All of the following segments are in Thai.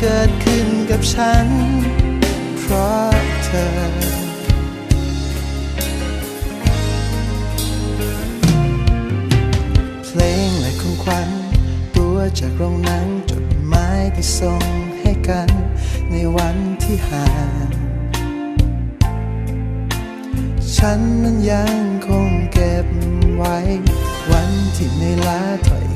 เกิดขึ้นกับฉัน เพราะเธอ เพลงและของขวัญตัวจากโรงหนังจดหมายที่ส่งให้กัน ในวันที่ห่างฉันนั้นยังคงเก็บไว้ วันที่ในอยล้าถอย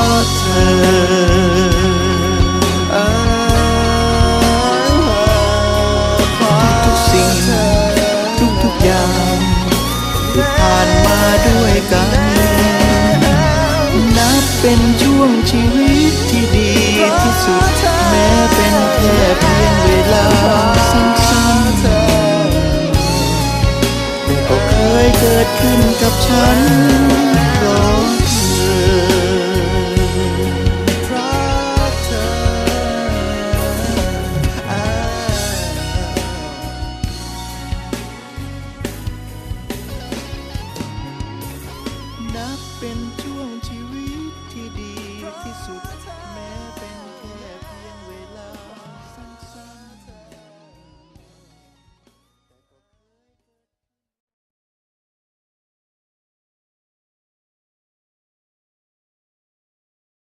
ที่ผ่านมาด้วยกัน นับเป็นช่วงชีวิตที่ดีที่สุด แม้เป็นแค่เพียงเวลา